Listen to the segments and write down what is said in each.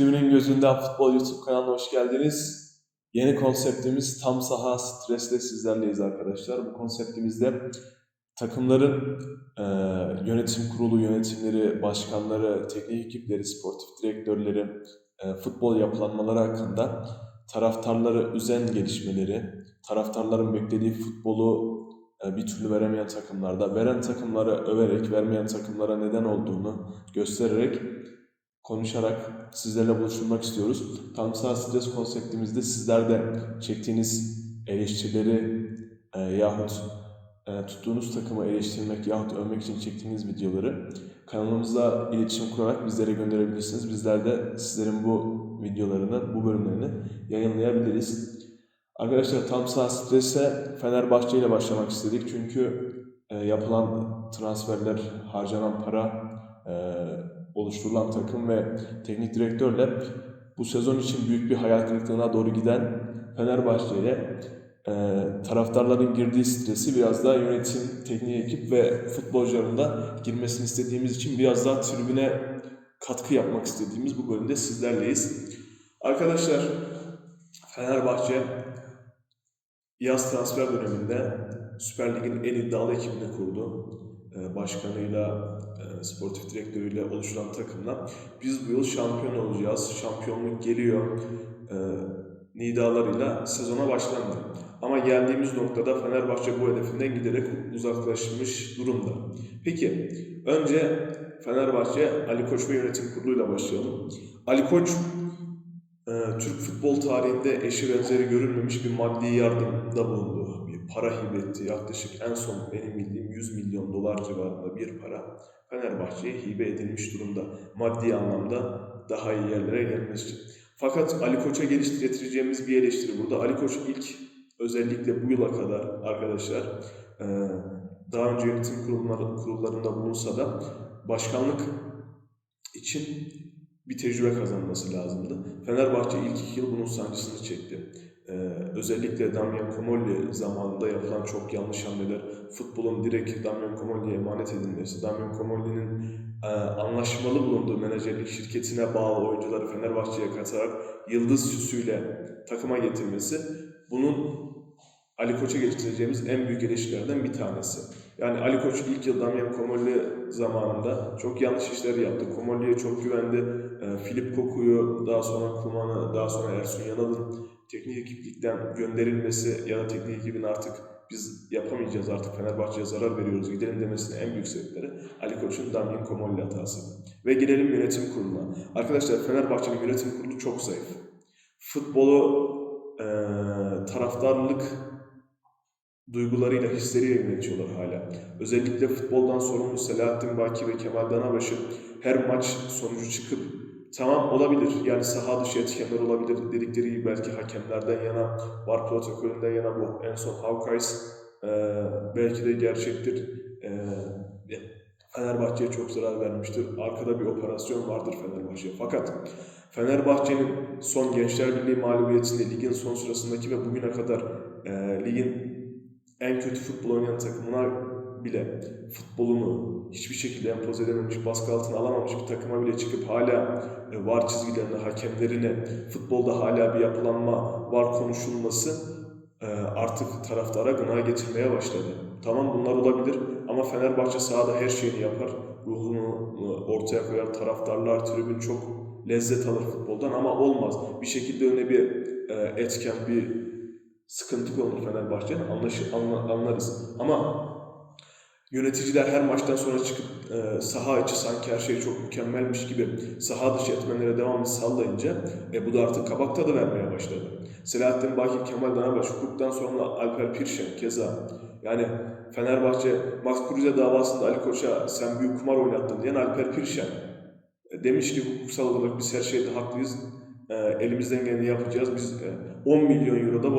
Tribünün Gözünden Futbol YouTube kanalına hoş geldiniz. Yeni konseptimiz tam saha stresle sizlerleyiz arkadaşlar. Bu konseptimizde takımların e, yönetim kurulu yönetimleri, başkanları, teknik ekipleri, sportif direktörleri, e, futbol yapılanmaları hakkında taraftarları üzen gelişmeleri, taraftarların beklediği futbolu e, bir türlü veremeyen takımlarda, veren takımları överek, vermeyen takımlara neden olduğunu göstererek konuşarak sizlerle buluşturmak istiyoruz. Tam sağ stres konseptimizde sizler de çektiğiniz eleştirileri e, yahut e, tuttuğunuz takımı eleştirmek yahut övmek için çektiğiniz videoları kanalımızla iletişim kurarak bizlere gönderebilirsiniz. Bizler de sizlerin bu videolarını, bu bölümlerini yayınlayabiliriz. Arkadaşlar tam sağ strese Fenerbahçe ile başlamak istedik. Çünkü e, yapılan transferler, harcanan para, e, oluşturulan takım ve teknik direktörle bu sezon için büyük bir hayal kırıklığına doğru giden Fenerbahçe'ye e, taraftarların girdiği stresi biraz daha yönetim, teknik ekip ve futbolcuların da girmesini istediğimiz için biraz daha tribüne katkı yapmak istediğimiz bu bölümde sizlerleyiz. Arkadaşlar Fenerbahçe yaz transfer döneminde Süper Lig'in en iddialı ekibini kurdu. Ee, Başkanıyla, e, sportif direktörüyle oluşturan takımla biz bu yıl şampiyon olacağız, şampiyonluk geliyor e, nidalarıyla sezona başlandı. Ama geldiğimiz noktada Fenerbahçe bu hedefinden giderek uzaklaşmış durumda. Peki, önce Fenerbahçe Ali Koç ve yönetim kuruluyla başlayalım. Ali Koç e, Türk futbol tarihinde eşi benzeri görülmemiş bir maddi yardımda bulundu. Para hibe etti. Yaklaşık en son benim bildiğim 100 milyon dolar civarında bir para Fenerbahçe'ye hibe edilmiş durumda. Maddi anlamda daha iyi yerlere gelmesi için. Fakat Ali Koç'a geliş getireceğimiz bir eleştiri burada. Ali Koç ilk özellikle bu yıla kadar arkadaşlar daha önce yönetim kurulları, kurullarında bulunsa da başkanlık için bir tecrübe kazanması lazımdı. Fenerbahçe ilk iki yıl bunun sancısını çekti. Ee, özellikle Damian Comolli zamanında yapılan çok yanlış hamleler, futbolun direkt Damian Comolli'ye emanet edilmesi, Damian Comolli'nin e, anlaşmalı bulunduğu menajerlik şirketine bağlı oyuncuları Fenerbahçe'ye katarak yıldız süsüyle takıma getirmesi, bunun Ali Koç'a geliştireceğimiz en büyük eleştirilerden bir tanesi. Yani Ali Koç ilk yıl Damian Comolli zamanında çok yanlış işler yaptı. Comolli'ye çok güvendi. E, Filip Koku'yu, daha sonra Kuman'ı, daha sonra Ersun Yanal'ın teknik ekiplikten gönderilmesi ya da teknik ekibin artık biz yapamayacağız artık Fenerbahçe'ye zarar veriyoruz gidelim demesinin en büyük sebepleri Ali Koç'un Damian Comolli hatası. Ve gelelim yönetim kuruluna. Arkadaşlar Fenerbahçe'nin yönetim kurulu çok zayıf. Futbolu e, taraftarlık duygularıyla, hisleriyle yönetiyorlar hala. Özellikle futboldan sorumlu Selahattin Baki ve Kemal Danabaşı her maç sonucu çıkıp tamam olabilir yani saha dışı etkenler olabilir dedikleri belki hakemlerden yana, var protokolünden yana bu en son Hawkeyes e, belki de gerçektir. E, Fenerbahçe'ye çok zarar vermiştir. Arkada bir operasyon vardır Fenerbahçe'ye. Fakat Fenerbahçe'nin son Gençler Birliği mağlubiyetinde ligin son sırasındaki ve bugüne kadar e, ligin en kötü futbol oynayan takımına bile futbolunu hiçbir şekilde empoze edememiş, baskı altına alamamış bir takıma bile çıkıp hala e, var çizgilerine, hakemlerine, futbolda hala bir yapılanma var konuşulması e, artık taraftara gına getirmeye başladı. Tamam bunlar olabilir ama Fenerbahçe sahada her şeyini yapar. Ruhunu e, ortaya koyar, taraftarlar, tribün çok lezzet alır futboldan ama olmaz. Bir şekilde önüne bir etken, bir sıkıntı olur Fenerbahçe'nin anlaşı, anla, anlarız. Ama yöneticiler her maçtan sonra çıkıp e, saha içi sanki her şey çok mükemmelmiş gibi saha dışı etmenlere devamlı sallayınca e, bu da artık kabak tadı vermeye başladı. Selahattin Baki, Kemal Danabaş, hukuktan sonra Alper Pirşen keza yani Fenerbahçe Max Kruse davasında Ali Koç'a sen büyük kumar oynattın diyen Alper Pirşen e, demiş ki hukuksal olarak biz her şeyde haklıyız e, elimizden geleni yapacağız. Biz e, 10 milyon euro da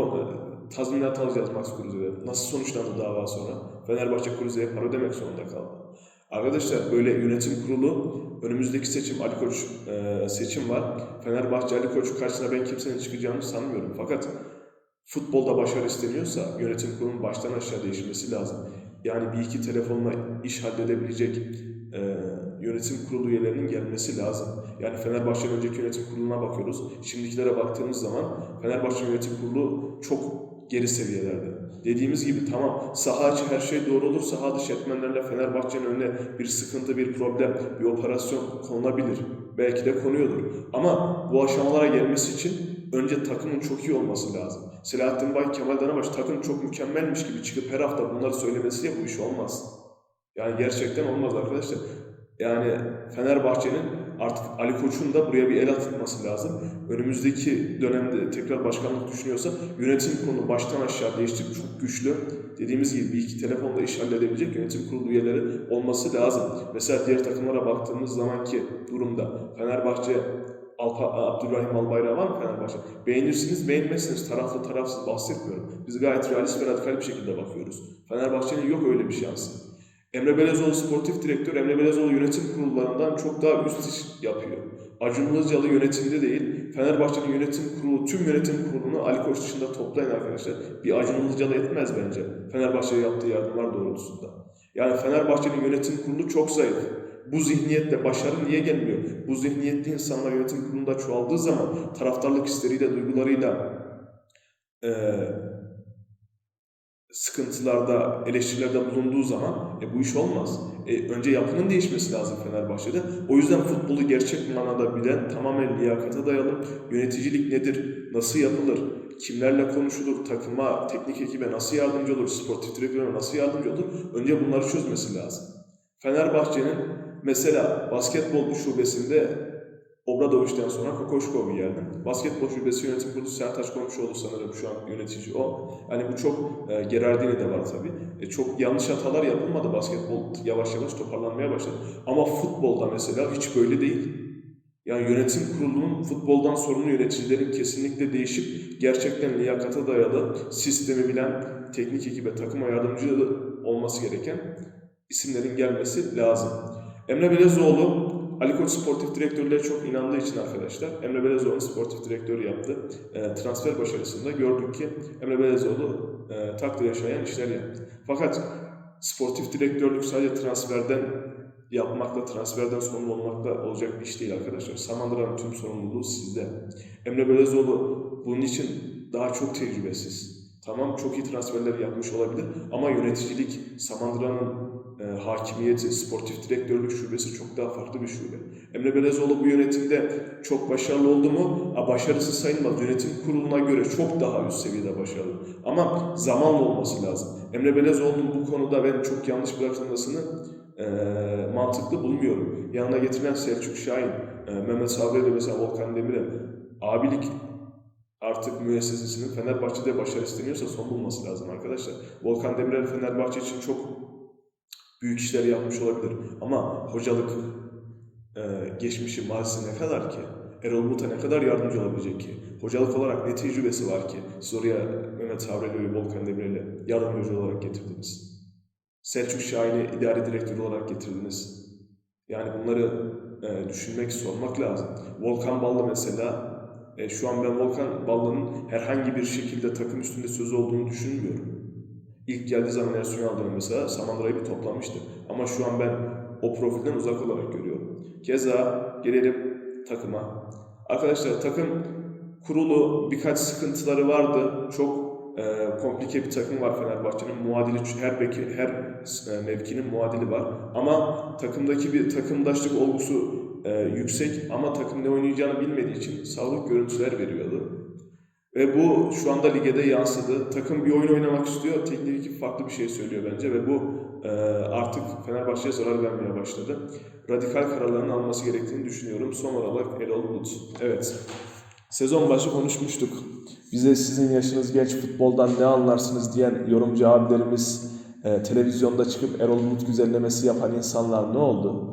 tazminat alacağız Max Kruse'de. Nasıl sonuçlandı dava sonra? Fenerbahçe Kruse'ye para ödemek zorunda kaldı. Arkadaşlar böyle yönetim kurulu önümüzdeki seçim Ali Koç e, seçim var. Fenerbahçe Ali Koç karşısına ben kimsenin çıkacağını sanmıyorum. Fakat futbolda başarı isteniyorsa yönetim kurulunun baştan aşağı değişmesi lazım. Yani bir iki telefonla iş halledebilecek e, yönetim kurulu üyelerinin gelmesi lazım. Yani Fenerbahçe'nin önceki yönetim kuruluna bakıyoruz. Şimdikilere baktığımız zaman Fenerbahçe yönetim kurulu çok geri seviyelerde. Dediğimiz gibi tamam saha içi her şey doğru olur. Saha dışı etmenlerle Fenerbahçe'nin önüne bir sıkıntı, bir problem, bir operasyon konulabilir. Belki de konuyordur. Ama bu aşamalara gelmesi için önce takımın çok iyi olması lazım. Selahattin Bay, Kemal Danabaş takım çok mükemmelmiş gibi çıkıp her hafta bunları söylemesiyle bu iş olmaz. Yani gerçekten olmaz arkadaşlar. Yani Fenerbahçe'nin artık Ali Koç'un da buraya bir el atılması lazım. Önümüzdeki dönemde tekrar başkanlık düşünüyorsa yönetim kurulu baştan aşağı değiştirip çok güçlü. Dediğimiz gibi bir iki telefonla iş halledebilecek yönetim kurulu üyeleri olması lazım. Mesela diğer takımlara baktığımız zamanki durumda Fenerbahçe Alpa, Abdurrahim Albayrak var mı Fenerbahçe? Beğenirsiniz, beğenmezsiniz. Taraflı tarafsız bahsetmiyorum. Biz gayet realist ve radikal bir şekilde bakıyoruz. Fenerbahçe'nin yok öyle bir şansı. Emre Belezoğlu sportif direktör, Emre Belezoğlu yönetim kurullarından çok daha üst iş yapıyor. Acun Ilıcalı yönetimde değil, Fenerbahçe'nin yönetim kurulu, tüm yönetim kurulunu Ali Koç dışında toplayın arkadaşlar. Bir Acun Ilıcalı etmez bence Fenerbahçe'ye yaptığı yardımlar doğrultusunda. Yani Fenerbahçe'nin yönetim kurulu çok zayıf. Bu zihniyetle başarı niye gelmiyor? Bu zihniyetli insanlar yönetim kurulunda çoğaldığı zaman taraftarlık hisleriyle, duygularıyla eee sıkıntılarda, eleştirilerde bulunduğu zaman e, bu iş olmaz. E, önce yapının değişmesi lazım Fenerbahçe'de. O yüzden futbolu gerçek manada bilen, tamamen liyakata dayalı, yöneticilik nedir, nasıl yapılır, kimlerle konuşulur, takıma, teknik ekibe nasıl yardımcı olur, sportif direktöre nasıl yardımcı olur, önce bunları çözmesi lazım. Fenerbahçe'nin mesela basketbol şubesinde Obradoviç'ten sonra Kokoşkov geldi. Basketbol şubesi yönetim kurulu Sertaç Komşuoğlu sanırım şu an yönetici o. Yani bu çok e, Gerardini de var tabii. E, çok yanlış hatalar yapılmadı. Basketbol yavaş yavaş toparlanmaya başladı. Ama futbolda mesela hiç böyle değil. Yani yönetim kurulunun futboldan sorumlu yöneticilerin kesinlikle değişip gerçekten liyakata dayalı sistemi bilen teknik ekibe, takıma yardımcı olması gereken isimlerin gelmesi lazım. Emre Belezoğlu Ali Koç sportif direktörlüğe çok inandığı için arkadaşlar Emre Belezoğlu sportif direktörü yaptı. E, transfer başarısında gördük ki Emre Belezoğlu e, takdir yaşayan işler yaptı. Fakat sportif direktörlük sadece transferden yapmakla, transferden sorumlu olmakla olacak bir iş değil arkadaşlar. Samandıra'nın tüm sorumluluğu sizde. Emre Belezoğlu bunun için daha çok tecrübesiz. Tamam çok iyi transferler yapmış olabilir ama yöneticilik Samandıra'nın e, hakimiyeti, sportif direktörlük şubesi çok daha farklı bir şube. Emre Belezoğlu bu yönetimde çok başarılı oldu mu? A, başarısız sayılmaz. Yönetim kuruluna göre çok daha üst seviyede başarılı. Ama zamanla olması lazım. Emre Belezoğlu'nun bu konuda ben çok yanlış bırakılmasını e, mantıklı bulmuyorum. Yanına getirilen Selçuk Şahin, e, Mehmet Sabri ve mesela Volkan Demirel abilik artık müessesesinin Fenerbahçe'de başarı isteniyorsa son bulması lazım arkadaşlar. Volkan Demirel Fenerbahçe için çok büyük işler yapmış olabilir. Ama hocalık e, geçmişi mazisi ne kadar ki? Erol Bulut'a ne kadar yardımcı olabilecek ki? Hocalık olarak ne tecrübesi var ki? Siz oraya Mehmet Savreli ve Volkan Demirel'i yardımcı olarak getirdiniz. Selçuk Şahin'i idari direktör olarak getirdiniz. Yani bunları e, düşünmek, sormak lazım. Volkan Ballı mesela, e, şu an ben Volkan Ballı'nın herhangi bir şekilde takım üstünde sözü olduğunu düşünmüyorum. İlk geldiği zaman Ersun Yanal'dan mesela Samandıra'yı bir toplamıştı. Ama şu an ben o profilden uzak olarak görüyorum. Keza gelelim takıma. Arkadaşlar takım kurulu birkaç sıkıntıları vardı. Çok e, komplike bir takım var Fenerbahçe'nin. Muadili her beki, her e, mevkinin muadili var. Ama takımdaki bir takımdaşlık olgusu e, yüksek ama takım ne oynayacağını bilmediği için sağlık görüntüler veriyordu. Ve bu şu anda ligede yansıdı. Takım bir oyun oynamak istiyor. Teknik ekip farklı bir şey söylüyor bence ve bu e, artık Fenerbahçe'ye zarar vermeye başladı. Radikal kararların alması gerektiğini düşünüyorum. Son olarak Erol Bulut. Evet. Sezon başı konuşmuştuk. Bize sizin yaşınız genç futboldan ne anlarsınız diyen yorumcu abilerimiz e, televizyonda çıkıp Erol Bulut güzellemesi yapan insanlar ne oldu?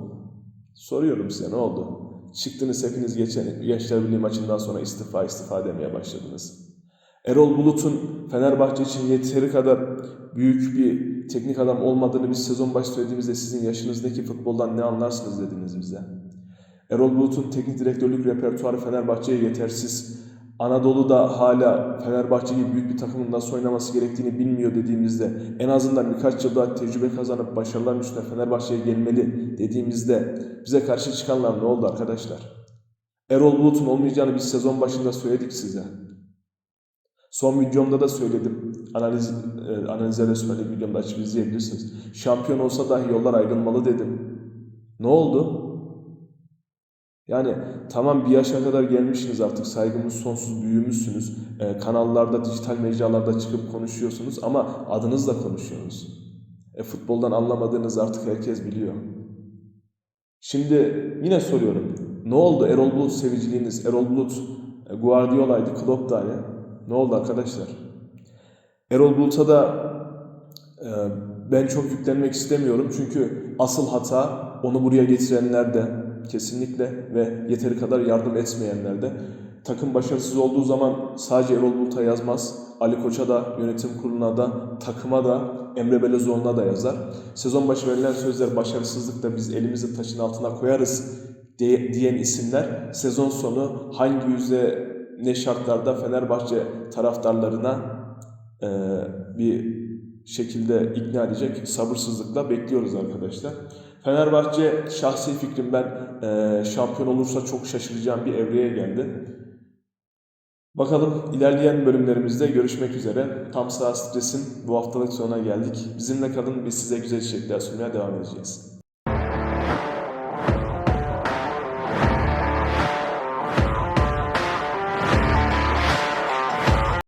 Soruyorum size ne oldu? Çıktınız hepiniz geçen Gençler Birliği maçından sonra istifa istifa demeye başladınız. Erol Bulut'un Fenerbahçe için yeteri kadar büyük bir teknik adam olmadığını biz sezon başı söylediğimizde sizin yaşınızdaki futboldan ne anlarsınız dediniz bize. Erol Bulut'un teknik direktörlük repertuarı Fenerbahçe'ye yetersiz. Anadolu'da hala Fenerbahçe gibi büyük bir takımın nasıl oynaması gerektiğini bilmiyor dediğimizde en azından birkaç yıl daha tecrübe kazanıp başarıların üstüne Fenerbahçe'ye gelmeli dediğimizde bize karşı çıkanlar ne oldu arkadaşlar? Erol Bulut'un olmayacağını biz sezon başında söyledik size. Son videomda da söyledim. Analiz, e, analize de söyledim. Videomda açıp izleyebilirsiniz. Şampiyon olsa dahi yollar ayrılmalı dedim. Ne oldu? Yani tamam bir yaşa kadar gelmişsiniz artık. Saygımız sonsuz büyümüşsünüz. E, kanallarda, dijital mecralarda çıkıp konuşuyorsunuz ama adınızla konuşuyorsunuz. E, futboldan anlamadığınız artık herkes biliyor. Şimdi yine soruyorum. Ne oldu Erol Bulut seviciliğiniz? Erol Bulut e, Guardiola'ydı, Klopp. Ne oldu arkadaşlar? Erol Bulut'a da e, ben çok yüklenmek istemiyorum. Çünkü asıl hata onu buraya getirenler de kesinlikle ve yeteri kadar yardım etmeyenler de. Takım başarısız olduğu zaman sadece Erol Bulut'a yazmaz. Ali Koç'a da, yönetim kuruluna da, takıma da, Emre Belezoğlu'na da yazar. Sezon başı verilen sözler başarısızlıkta biz elimizi taşın altına koyarız diye- diyen isimler sezon sonu hangi yüzde ne şartlarda Fenerbahçe taraftarlarına e, bir şekilde ikna edecek sabırsızlıkla bekliyoruz arkadaşlar. Fenerbahçe şahsi fikrim ben e, şampiyon olursa çok şaşıracağım bir evreye geldi. Bakalım ilerleyen bölümlerimizde görüşmek üzere. Tam sağ stresin bu haftalık sonuna geldik. Bizimle kalın biz size güzel içerikler sunmaya devam edeceğiz.